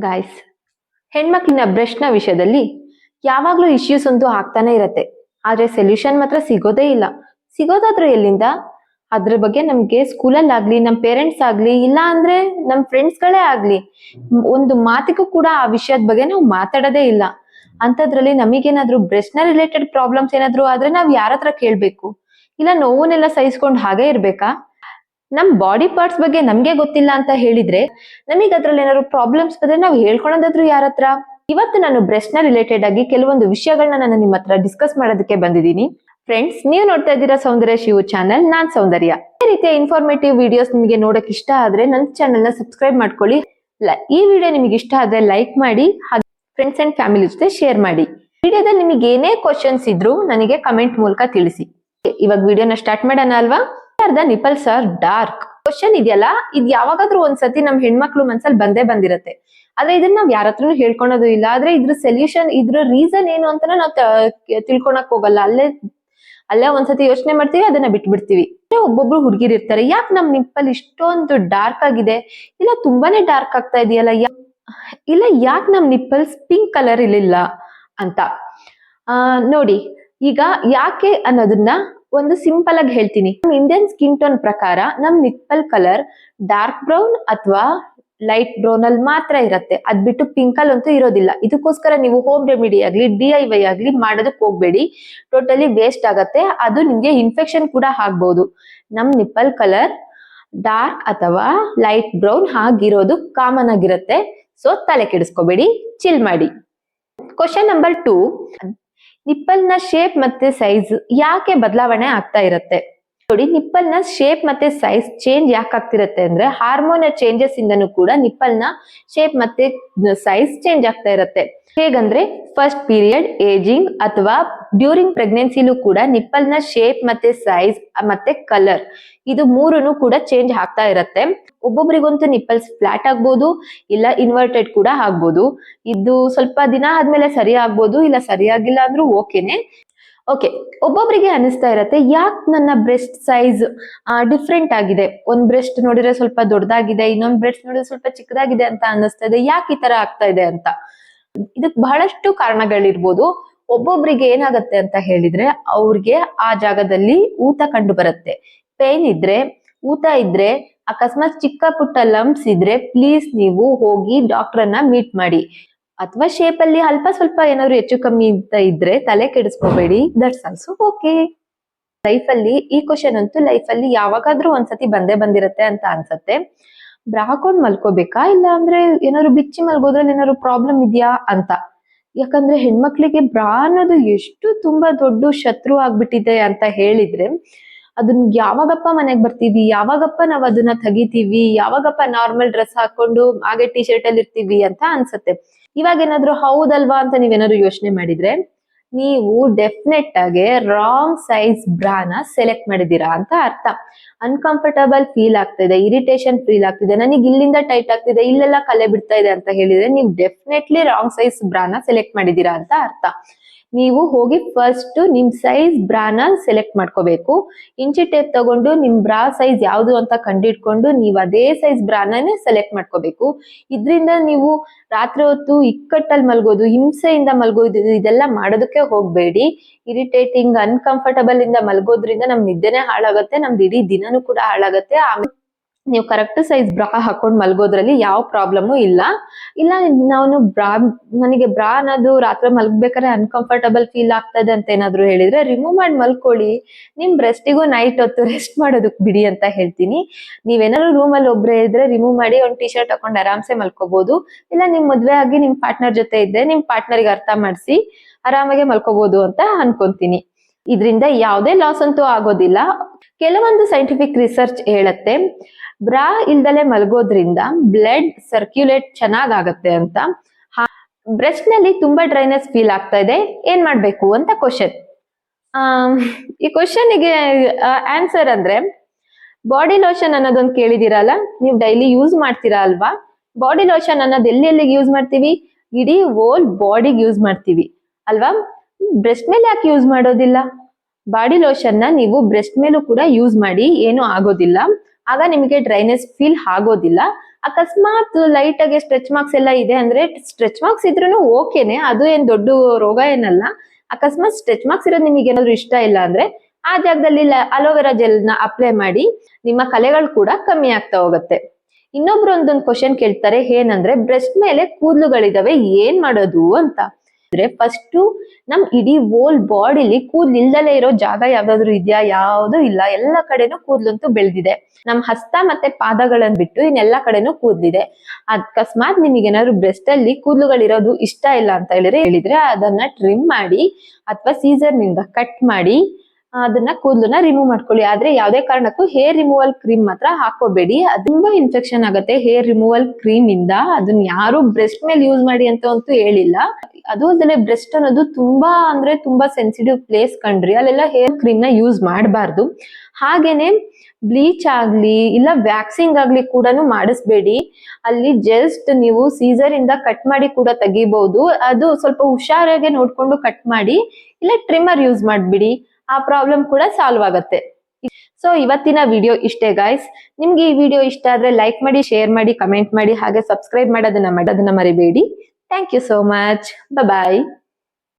Guys ಹೆಣ್ಮಕ್ಳಿನ ಬ್ರಷ್ನ ವಿಷಯದಲ್ಲಿ ಯಾವಾಗ್ಲೂ issues ಅಂತೂ ಆಗ್ತಾನೆ ಇರತ್ತೆ. ಆದ್ರೆ ಸೊಲ್ಯೂಷನ್ ಮಾತ್ರ ಸಿಗೋದೇ ಇಲ್ಲ. ಸಿಗೋದಾದ್ರೂ ಎಲ್ಲಿಂದ? ಅದ್ರ ಬಗ್ಗೆ ನಮ್ಗೆ ಸ್ಕೂಲಲ್ಲಿ ಆಗ್ಲಿ, ನಮ್ ಪೇರೆಂಟ್ಸ್ ಆಗ್ಲಿ, ಇಲ್ಲ ಅಂದ್ರೆ ನಮ್ ಫ್ರೆಂಡ್ಸ್ ಗಳೇ ಆಗ್ಲಿ, ಒಂದು ಮಾತಿಗೂ ಕೂಡ ಆ ವಿಷಯದ ಬಗ್ಗೆ ನಾವು ಮಾತಾಡೋದೇ ಇಲ್ಲ. ಅಂತದ್ರಲ್ಲಿ ನಮಗೇನಾದ್ರೂ ಬ್ರೆಸ್ಟ್ನ ರಿಲೇಟೆಡ್ ಪ್ರಾಬ್ಲಮ್ಸ್ ಏನಾದ್ರು ಆದ್ರೆ ನಾವ್ ಯಾರತ್ರ ಕೇಳ್ಬೇಕು? ಇಲ್ಲ ನೋವನ್ನೆಲ್ಲ ಸಹಿಸ್ಕೊಂಡ್ ಹಾಗೆ ಇರ್ಬೇಕಾ? ನಮ್ ಬಾಡಿ ಪಾರ್ಟ್ಸ್ ಬಗ್ಗೆ ನಮ್ಗೆ ಗೊತ್ತಿಲ್ಲ ಅಂತ ಹೇಳಿದ್ರೆ ನಮಗೆ ಅದ್ರಲ್ಲಿ ಏನಾದ್ರು ಪ್ರಾಬ್ಲಮ್ಸ್ ಬಂದ್ರೆ ನಾವು ಹೇಳ್ಕೊಳೋದಾದ್ರು ಯಾರತ್ರ ಇವತ್ತು ನಾನು ಬ್ರೆಸ್ಟ್ನ ರಿಲೇಟೆಡ್ ಆಗಿ ಕೆಲವೊಂದು ವಿಷಯಗಳನ್ನ ನಾನು ನಿಮ್ಮ ಹತ್ರ ಡಿಸ್ಕಸ್ ಮಾಡೋದಕ್ಕೆ ಬಂದಿದ್ದೀನಿ. ಫ್ರೆಂಡ್ಸ್ ನೀವು ನೋಡ್ತಾ ಇದ್ದೀರಾ ಸೌಂದರ್ಯ ಶಿವು ಚಾನಲ್ ನಾನ್ ಸೌಂದರ್ಯ. ಈ ರೀತಿಯ ಇನ್ಫಾರ್ಮೇಟಿವ್ ವಿಡಿಯೋಸ್ ನಿಮಗೆ ನೋಡಕ್ ಇಷ್ಟ ಆದ್ರೆ ನನ್ನ ಚಾನಲ್ನ ಸಬ್ಸ್ಕ್ರೈಬ್ ಮಾಡ್ಕೊಳ್ಳಿ. ಈ ವಿಡಿಯೋ ನಿಮಗೆ ಇಷ್ಟ ಆದ್ರೆ ಲೈಕ್ ಮಾಡಿ, ಹಾಗೆ ಫ್ರೆಂಡ್ಸ್ ಅಂಡ್ ಫ್ಯಾಮಿಲಿ ಜೊತೆ ಶೇರ್ ಮಾಡಿ. ವಿಡಿಯೋದಲ್ಲಿ ನಿಮಗೆ ಏನೇ ಕ್ವಶನ್ಸ್ ಇದ್ರು ನನಗೆ ಕಮೆಂಟ್ ಮೂಲಕ ತಿಳಿಸಿ. ಇವಾಗ ವಿಡಿಯೋನ ಸ್ಟಾರ್ಟ್ ಮಾಡೋಣ ಅಲ್ವಾ? ಅರ್ಧ ನಿಪಲ್ಸ್ ಆರ್ ಡಾರ್ಕ್. ಕ್ವಶನ್ ಇದೆಯಲ್ಲ, ಇದು ಯಾವಾಗಾದ್ರೂ ಒಂದ್ಸತಿ ನಮ್ ಹೆಣ್ಮಕ್ಳು ಮನ್ಸಲ್ಲಿ ಬಂದೇ ಬಂದಿರತ್ತೆ. ಆದ್ರೆ ಇದನ್ನ ನಾವ್ ಯಾರ ಹತ್ರನು ಹೇಳ್ಕೊಳೋದು ಇಲ್ಲ. ಆದ್ರೆ ಇದ್ರ ಸೊಲ್ಯೂಷನ್ ಇದ್ರ ರೀಸನ್ ಏನು ಅಂತ ನಾವ್ ತಿಳ್ಕೊಳಕ್ ಹೋಗಲ್ಲ. ಅಲ್ಲೇ ಅಲ್ಲೇ ಒಂದ್ಸತಿ ಯೋಚನೆ ಮಾಡ್ತೀವಿ, ಅದನ್ನ ಬಿಟ್ಬಿಡ್ತೀವಿ. ಒಬ್ಬೊಬ್ರು ಹುಡುಗಿರ್ ಇರ್ತಾರೆ. ಯಾಕೆ ನಮ್ ನಿಪ್ಪಲ್ ಇಷ್ಟೊಂದು ಡಾರ್ಕ್ ಆಗಿದೆ? ಇಲ್ಲ ತುಂಬಾನೇ ಡಾರ್ಕ್ ಆಗ್ತಾ ಇದೆಯಲ್ಲ? ಇಲ್ಲ, ಯಾಕೆ ನಮ್ ನಿಪ್ಪಲ್ಸ್ ಪಿಂಕ್ ಕಲರ್ ಇರ್ಲಿಲ್ಲ ಅಂತ. ಆ, ನೋಡಿ, ಈಗ ಯಾಕೆ ಅನ್ನೋದನ್ನ ಒಂದು ಸಿಂಪಲ್ ಆಗಿ ಹೇಳ್ತೀನಿ. ನಮ್ ಇಂಡಿಯನ್ ಸ್ಕಿನ್ ಟೋನ್ ಪ್ರಕಾರ ನಮ್ ನಿಪ್ಪಲ್ ಕಲರ್ ಡಾರ್ಕ್ ಬ್ರೌನ್ ಅಥವಾ ಲೈಟ್ ಬ್ರೌನ್ ಅಲ್ಲಿ ಮಾತ್ರ ಇರತ್ತೆ. ಅದ್ ಬಿಟ್ಟು ಪಿಂಕ್ ಅಲ್ಲಿ ಅಂತೂ ಇರೋದಿಲ್ಲ. ಇದಕ್ಕೋಸ್ಕರ ನೀವು ಹೋಮ್ ರೆಮಿಡಿ ಆಗ್ಲಿ ಡಿ ಐ ವೈ ಆಗ್ಲಿ ಮಾಡೋದಕ್ಕೆ ಹೋಗ್ಬೇಡಿ. ಟೋಟಲಿ ವೇಸ್ಟ್ ಆಗತ್ತೆ. ಅದು ನಿಮ್ಗೆ ಇನ್ಫೆಕ್ಷನ್ ಕೂಡ ಆಗ್ಬಹುದು ನಮ್ ನಿಪ್ಪಲ್ ಕಲರ್ ಡಾರ್ಕ್ ಅಥವಾ ಲೈಟ್ ಬ್ರೌನ್ ಆಗಿರೋದು ಕಾಮನ್ ಆಗಿರುತ್ತೆ. ಸೊ ತಲೆ ಕೆಡಿಸ್ಕೋಬೇಡಿ ಚಿಲ್ ಮಾಡಿ. ಕ್ವಶನ್ ನಂಬರ್ ಟೂ ನಿಪ್ಪಲ್ನ ಶೇಪ್ ಮತ್ತೆ ಸೈಜ್ ಯಾಕೆ ಬದಲಾವಣೆ ಆಗ್ತಾ ಇರತ್ತೆ? ನೋಡಿ ನಿಪ್ಪಲ್ನ ಶೇಪ್ ಮತ್ತೆ ಸೈಜ್ ಚೇಂಜ್ ಯಾಕೆ ಆಗ್ತಿರತ್ತೆ ಅಂದ್ರೆ ಹಾರ್ಮೋನ್ ಚೇಂಜಸ್ ಇಂದನು ಕೂಡ ನಿಪ್ಪಲ್ನ ಶೇಪ್ ಮತ್ತೆ ಸೈಜ್ ಚೇಂಜ್ ಆಗ್ತಾ ಇರತ್ತೆ. ಹೇಗಂದ್ರೆ ಫಸ್ಟ್ ಪೀರಿಯಡ್ ಏಜಿಂಗ್ ಅಥವಾ ಡ್ಯೂರಿಂಗ್ ಪ್ರೆಗ್ನೆನ್ಸಿಲೂ ಕೂಡ ನಿಪ್ಪಲ್ನ ಶೇಪ್ ಮತ್ತೆ ಸೈಜ್ ಮತ್ತೆ ಕಲರ್ ಇದು ಮೂರನ್ನು ಕೂಡ ಚೇಂಜ್ ಆಗ್ತಾ ಇರತ್ತೆ. ಒಬ್ಬೊಬ್ರಿಗಂತೂ ನಿಪ್ಪಲ್ಸ್ ಫ್ಲಾಟ್ ಆಗ್ಬೋದು, ಇಲ್ಲ ಇನ್ವರ್ಟೆಡ್ ಕೂಡ ಆಗ್ಬೋದು. ಇದು ಸ್ವಲ್ಪ ದಿನ ಆದ್ಮೇಲೆ ಸರಿ ಆಗ್ಬೋದು, ಇಲ್ಲ ಸರಿಯಾಗಿಲ್ಲ ಅಂದ್ರೂ ಓಕೆನೆ ಓಕೆ ಒಬ್ಬೊಬ್ರಿಗೆ ಅನಿಸ್ತಾ ಇರತ್ತೆ, ಯಾಕೆ ನನ್ನ ಬ್ರೆಸ್ಟ್ ಸೈಜ್ ಡಿಫ್ರೆಂಟ್ ಆಗಿದೆ? ಒಂದ್ ಬ್ರೆಸ್ಟ್ ನೋಡಿದ್ರೆ ಸ್ವಲ್ಪ ದೊಡ್ಡದಾಗಿದೆ, ಇನ್ನೊಂದ್ ಬ್ರೆಸ್ಟ್ ನೋಡಿದ್ರೆ ಸ್ವಲ್ಪ ಚಿಕ್ಕದಾಗಿದೆ ಅಂತ ಅನಿಸ್ತಾ ಇದೆ, ಯಾಕೆ ಈ ತರ ಆಗ್ತಾ ಇದೆ ಅಂತ? ಇದಕ್ ಬಹಳಷ್ಟು ಕಾರಣಗಳಿರ್ಬೋದು. ಒಬ್ಬೊಬ್ರಿಗೆ ಏನಾಗತ್ತೆ ಅಂತ ಹೇಳಿದ್ರೆ, ಅವ್ರಿಗೆ ಆ ಜಾಗದಲ್ಲಿ ಊತ ಕಂಡು ಬರುತ್ತೆ. ಪೇನ್ ಇದ್ರೆ, ಊತ ಇದ್ರೆ, ಅಕಸ್ಮಾತ್ ಚಿಕ್ಕ ಪುಟ್ಟ ಲಂಪ್ಸ್ ಇದ್ರೆ ಪ್ಲೀಸ್ ನೀವು ಹೋಗಿ ಡಾಕ್ಟರ್ ಅನ್ನ ಮೀಟ್ ಮಾಡಿ. ಅಥವಾ ಶೇಪ್ ಅಲ್ಲಿ ಅಲ್ಪ ಸ್ವಲ್ಪ ಏನಾದ್ರು ಹೆಚ್ಚು ಕಮ್ಮಿ ಅಂತ ಇದ್ರೆ ತಲೆ ಕೆಡಿಸ್ಕೋಬೇಡಿ. ದಟ್ಸ್ ಆಲ್ಸೋ ಓಕೆ ಲೈಫ್ ಅಲ್ಲಿ ಈ ಕ್ವಶನ್ ಅಂತೂ ಲೈಫ್ ಅಲ್ಲಿ ಯಾವಾಗಾದ್ರೂ ಒಂದ್ಸತಿ ಬಂದೇ ಬಂದಿರತ್ತೆ ಅಂತ ಅನ್ಸತ್ತೆ. ಬ್ರಾ ಮಲ್ಕೋಬೇಕಾ? ಇಲ್ಲ ಅಂದ್ರೆ ಏನಾದ್ರು ಬಿಚ್ಚಿ ಮಲ್ಗೋದ್ರಲ್ಲಿ ಏನಾದ್ರು ಪ್ರಾಬ್ಲಮ್ ಇದೆಯಾ ಅಂತ. ಯಾಕಂದ್ರೆ ಹೆಣ್ಮಕ್ಳಿಗೆ ಬ್ರಾ ಅನ್ನೋದು ಎಷ್ಟು ತುಂಬಾ ದೊಡ್ಡ ಶತ್ರು ಆಗ್ಬಿಟ್ಟಿದೆ ಅಂತ ಹೇಳಿದ್ರೆ ಅದನ್ನ ಯಾವಾಗಪ್ಪ ಮನೆಗ್ ಬರ್ತೀವಿ ಯಾವಾಗಪ್ಪ ನಾವ್ ಅದನ್ನ ತೆಗಿತೀವಿ? ಯಾವಾಗಪ್ಪ ನಾರ್ಮಲ್ ಡ್ರೆಸ್ ಹಾಕೊಂಡು ಹಾಗೆ ಟಿ ಶರ್ಟ್ ಅಲ್ಲಿ ಇರ್ತೀವಿ ಅಂತ ಅನ್ಸತ್ತೆ. ಇವಾಗ ಏನಾದ್ರು ಹೌದಲ್ವಾ ಅಂತ ನೀವೇನಾದ್ರು ಯೋಚನೆ ಮಾಡಿದ್ರೆ, ನೀವು ಡೆಫಿನೆಟ್ ಆಗಿ ರಾಂಗ್ ಸೈಜ್ ಬ್ರಾನ ಸೆಲೆಕ್ಟ್ ಮಾಡಿದೀರಾ ಅಂತ ಅರ್ಥ. ಅನ್ಕಂಫರ್ಟಬಲ್ ಫೀಲ್ ಆಗ್ತಿದೆ ಇರಿಟೇಷನ್ ಫೀಲ್ ಆಗ್ತಿದೆ ನನಗೆ ಇಲ್ಲಿಂದ ಟೈಟ್ ಆಗ್ತಿದೆ, ಇಲ್ಲೆಲ್ಲ ಕಲೆ ಬಿಡ್ತಾ ಇದೆ ಅಂತ ಹೇಳಿದ್ರೆ, ನೀವು ಡೆಫಿನೆಟ್ಲಿ ರಾಂಗ್ ಸೈಜ್ ಬ್ರಾನ ಸೆಲೆಕ್ಟ್ ಮಾಡಿದೀರಾ ಅಂತ ಅರ್ಥ. ನೀವು ಹೋಗಿ ಫಸ್ಟ್ ನಿಮ್ ಸೈಜ್ ಬ್ರಾನ ಸೆಲೆಕ್ಟ್ ಮಾಡ್ಕೋಬೇಕು. ಇಂಚಿ ಟೇಪ್ ತಗೊಂಡು ನಿಮ್ ಬ್ರಾ ಸೈಜ್ ಯಾವ್ದು ಅಂತ ಕಂಡಿಡ್ಕೊಂಡು ನೀವು ಅದೇ ಸೈಜ್ ಬ್ರಾನೇ ಸೆಲೆಕ್ಟ್ ಮಾಡ್ಕೋಬೇಕು. ಇದ್ರಿಂದ ನೀವು ರಾತ್ರಿ ಹೊತ್ತು ಇಕ್ಕಟ್ಟಲ್ಲಿ ಮಲ್ಗೋದು, ಹಿಂಸೆಯಿಂದ ಮಲ್ಗೋದು, ಇದೆಲ್ಲ ಮಾಡೋದಕ್ಕೆ ಹೋಗ್ಬೇಡಿ. ಇರಿಟೇಟಿಂಗ್ ಅನ್ಕಂಫರ್ಟಬಲ್ ಇಂದ ಮಲ್ಗೋದ್ರಿಂದ ನಮ್ ನಿದ್ದೆನೆ ಹಾಳಾಗತ್ತೆ, ನಮ್ದು ಇಡೀ ದಿನನೂ ಕೂಡ ಹಾಳಾಗತ್ತೆ. ಆಮೇಲೆ ನೀವು ಕರೆಕ್ಟ್ ಸೈಜ್ ಬ್ರಾ ಹಾಕೊಂಡು ಮಲ್ಗೋದ್ರಲ್ಲಿ ಯಾವ ಪ್ರಾಬ್ಲಮು ಇಲ್ಲ. ಇಲ್ಲ, ನಾನು ಬ್ರಾ ನನಗೆ ಬ್ರಾ ಅನ್ನೋದು ರಾತ್ರಿ ಮಲ್ಗ್ಬೇಕಾದ್ರೆ ಅನ್ಕಂಫರ್ಟಬಲ್ ಫೀಲ್ ಆಗ್ತದೆ ಅಂತ ಏನಾದ್ರು ಹೇಳಿದ್ರೆ ರಿಮೂವ್ ಮಾಡಿ ಮಲ್ಕೊಳ್ಳಿ. ನಿಮ್ ಬ್ರೆಸ್ಟಿಗೂ ನೈಟ್ ಹೊತ್ತು ರೆಸ್ಟ್ ಮಾಡೋದಕ್ಕೆ ಬಿಡಿ ಅಂತ ಹೇಳ್ತೀನಿ. ನೀವೇನಾದ್ರು ರೂಮ್ ಅಲ್ಲಿ ಒಬ್ರೇ ಇದ್ರೆ ರಿಮೂವ್ ಮಾಡಿ ಒಂದ್ ಟಿ ಶರ್ಟ್ ಹಾಕೊಂಡು ಆರಾಮ್ಸೆ ಮಲ್ಕೋಬಹುದು ಇಲ್ಲ, ನಿಮ್ ಮದ್ವೆ ಆಗಿ ನಿಮ್ ಪಾರ್ಟ್ನರ್ ಜೊತೆ ಇದ್ದೆ ನಿಮ್ ಪಾರ್ಟ್ನರ್ಗೆ ಅರ್ಥ ಮಾಡಿಸಿ ಆರಾಮಾಗೆ ಮಲ್ಕೋಬಹುದು ಅಂತ ಅನ್ಕೊಂತೀನಿ. ಇದರಿಂದ ಯಾವುದೇ ಲಾಸ್ ಅಂತೂ ಆಗೋದಿಲ್ಲ. ಕೆಲವೊಂದು ಸೈಂಟಿಫಿಕ್ ರಿಸರ್ಚ್ ಹೇಳುತ್ತೆ ಬ್ರಾ ಇಲ್ದಲೆ ಮಲಗೋದ್ರಿಂದ ಬ್ಲಡ್ ಸರ್ಕ್ಯುಲೇಟ್ ಚೆನ್ನಾಗಾಗತ್ತೆ ಅಂತ. ಬ್ರೆಸ್ಟ್ನಲ್ಲಿ ತುಂಬಾ ಡ್ರೈನೆಸ್ ಫೀಲ್ ಆಗ್ತಾ ಇದೆ, ಏನ್ ಮಾಡ್ಬೇಕು ಅಂತ ಕ್ವಶನ್ ಈ ಕ್ವಶನ್ಗೆ ಆನ್ಸರ್ ಅಂದ್ರೆ ಬಾಡಿ ಲೋಷನ್ ಅನ್ನೋದೊಂದು ಕೇಳಿದಿರಲ್ಲ? ನೀವು ಡೈಲಿ ಯೂಸ್ ಮಾಡ್ತೀರಾ ಅಲ್ವಾ? ಬಾಡಿ ಲೋಷನ್ ಅನ್ನೋದು ಎಲ್ಲಿ ಎಲ್ಲಿಗೆ ಯೂಸ್ ಮಾಡ್ತೀವಿ? ಇಡೀ ಓಲ್ ಬಾಡಿಗೆ ಯೂಸ್ ಮಾಡ್ತೀವಿ, ಅಲ್ವಾ? ಬ್ರೆಸ್ಟ್ ಮೇಲೆ ಯಾಕೆ ಯೂಸ್ ಮಾಡೋದಿಲ್ಲ? ಬಾಡಿ ಲೋಷನ್ನ ನೀವು ಬ್ರೆಸ್ಟ್ ಮೇಲೂ ಕೂಡ ಯೂಸ್ ಮಾಡಿ ಏನು ಆಗೋದಿಲ್ಲ. ಆಗ ನಿಮಗೆ ಡ್ರೈನೆಸ್ ಫೀಲ್ ಆಗೋದಿಲ್ಲ. ಅಕಸ್ಮಾತ್ ಲೈಟ್ ಆಗಿ ಸ್ಟ್ರೆಚ್ ಮಾರ್ಕ್ಸ್ ಎಲ್ಲ ಇದೆ ಅಂದ್ರೆ ಸ್ಟ್ರೆಚ್ ಮಾರ್ಕ್ಸ್ ಇದ್ರೂ ಓಕೆನೆ, ಅದು ಏನ್ ದೊಡ್ಡ ರೋಗ ಏನಲ್ಲ. ಅಕಸ್ಮಾತ್ ಸ್ಟ್ರೆಚ್ ಮಾರ್ಕ್ಸ್ ಇರೋದು ನಿಮಗೆ ಏನಾದ್ರು ಇಷ್ಟ ಇಲ್ಲ ಅಂದ್ರೆ ಆ ಜಾಗದಲ್ಲಿ ಅಲೋವೆರಾ ಜೆಲ್ನ ಅಪ್ಲೈ ಮಾಡಿ ನಿಮ್ಮ ಕಲೆಗಳು ಕೂಡ ಕಮ್ಮಿ ಆಗ್ತಾ ಹೋಗುತ್ತೆ. ಇನ್ನೊಬ್ರು ಒಂದೊಂದು ಕ್ವಶನ್ ಕೇಳ್ತಾರೆ, ಏನಂದ್ರೆ ಬ್ರೆಸ್ಟ್ ಮೇಲೆ ಕೂದಲುಗಳಿದಾವೆ, ಏನ್ ಮಾಡೋದು ಅಂತ. ಅಂದ್ರೆ ಫಸ್ಟ್ ನಮ್ ಇಡೀ ಓಲ್ ಬಾಡಿಲಿ ಕೂದ್ಲು ಇಲ್ದಲೇ ಇರೋ ಜಾಗ ಯಾವ್ದಾದ್ರು ಇದೆಯಾ? ಯಾವ್ದು ಇಲ್ಲ. ಎಲ್ಲ ಕಡೆನೂ ಕೂದ್ಲಂತೂ ಬೆಳೆದಿದೆ. ನಮ್ ಹಸ್ತ ಮತ್ತೆ ಪಾದಗಳನ್ನ ಬಿಟ್ಟು ಇನ್ನೆಲ್ಲ ಕಡೆನೂ ಕೂದ್ಲಿದೆ. ಅಕಸ್ಮಾತ್ ನಿಮಗೆ ಏನಾದ್ರು ಬ್ರೆಸ್ಟ್ ಅಲ್ಲಿ ಕೂದಲುಗಳಿರೋದು ಇಷ್ಟ ಇಲ್ಲ ಅಂತ ಹೇಳಿದ್ರೆ ಹೇಳಿದ್ರೆ ಅದನ್ನ ಟ್ರಿಮ್ ಮಾಡಿ ಅಥವಾ ಸೀಸರ್ನಿಂದ ಕಟ್ ಮಾಡಿ ಅದನ್ನ ಕೂದಲನ್ನ ರಿಮೂವ್ ಮಾಡ್ಕೊಳ್ಳಿ. ಆದ್ರೆ ಯಾವ್ದೇ ಕಾರಣಕ್ಕೂ ಹೇರ್ ರಿಮೂವಲ್ ಕ್ರೀಮ್ ಮಾತ್ರ ಹಾಕೋಬೇಡಿ ಅದು ತುಂಬಾ ಇನ್ಫೆಕ್ಷನ್ ಆಗುತ್ತೆ ಹೇರ್ ರಿಮೂವಲ್ ಕ್ರೀಮ್ ಇಂದ. ಅದನ್ನ ಯಾರು ಬ್ರೆಸ್ಟ್ ಮೇಲೆ ಯೂಸ್ ಮಾಡಿ ಅಂತ ಅಂತೂ ಹೇಳಿಲ್ಲ. ಅದು ಅಲ್ಲದೆ ಬ್ರೆಸ್ಟ್ ಅನ್ನೋದು ತುಂಬಾ ಅಂದ್ರೆ ತುಂಬಾ ಸೆನ್ಸಿಟಿವ್ ಪ್ಲೇಸ್ ಕಂಡ್ರಿ ಅಲ್ಲೆಲ್ಲ ಹೇರ್ ಕ್ರೀಮ್ನ ಯೂಸ್ ಮಾಡಬಾರ್ದು. ಹಾಗೇನೆ ಬ್ಲೀಚ್ ಆಗ್ಲಿ ಇಲ್ಲ ವ್ಯಾಕ್ಸಿಂಗ್ ಆಗ್ಲಿ ಕೂಡ ಮಾಡಿಸ್ಬೇಡಿ. ಅಲ್ಲಿ ಜಸ್ಟ್ ನೀವು ಸೀಸರ್ ಇಂದ ಕಟ್ ಮಾಡಿ ಕೂಡ ತೆಗಿಬಹುದು. ಅದು ಸ್ವಲ್ಪ ಹುಷಾರಾಗೆ ನೋಡ್ಕೊಂಡು ಕಟ್ ಮಾಡಿ. ಇಲ್ಲ ಟ್ರಿಮ್ಮರ್ ಯೂಸ್ ಮಾಡ್ಬಿಡಿ. ಆ ಪ್ರಾಬ್ಲಮ್ ಕೂಡ ಸಾಲ್ವ್ ಆಗುತ್ತೆ. ಸೊ ಇವತ್ತಿನ ವಿಡಿಯೋ ಇಷ್ಟೇ ಗಾಯ್ಸ್ ನಿಮ್ಗೆ ಈ ವಿಡಿಯೋ ಇಷ್ಟ ಆದ್ರೆ ಲೈಕ್ ಮಾಡಿ ಶೇರ್ ಮಾಡಿ ಕಮೆಂಟ್ ಮಾಡಿ, ಹಾಗೆ ಸಬ್ಸ್ಕ್ರೈಬ್ ಮಾಡೋದನ್ನ ಮಾಡೋದನ್ನ ಮರಿಬೇಡಿ. Thank you so much bye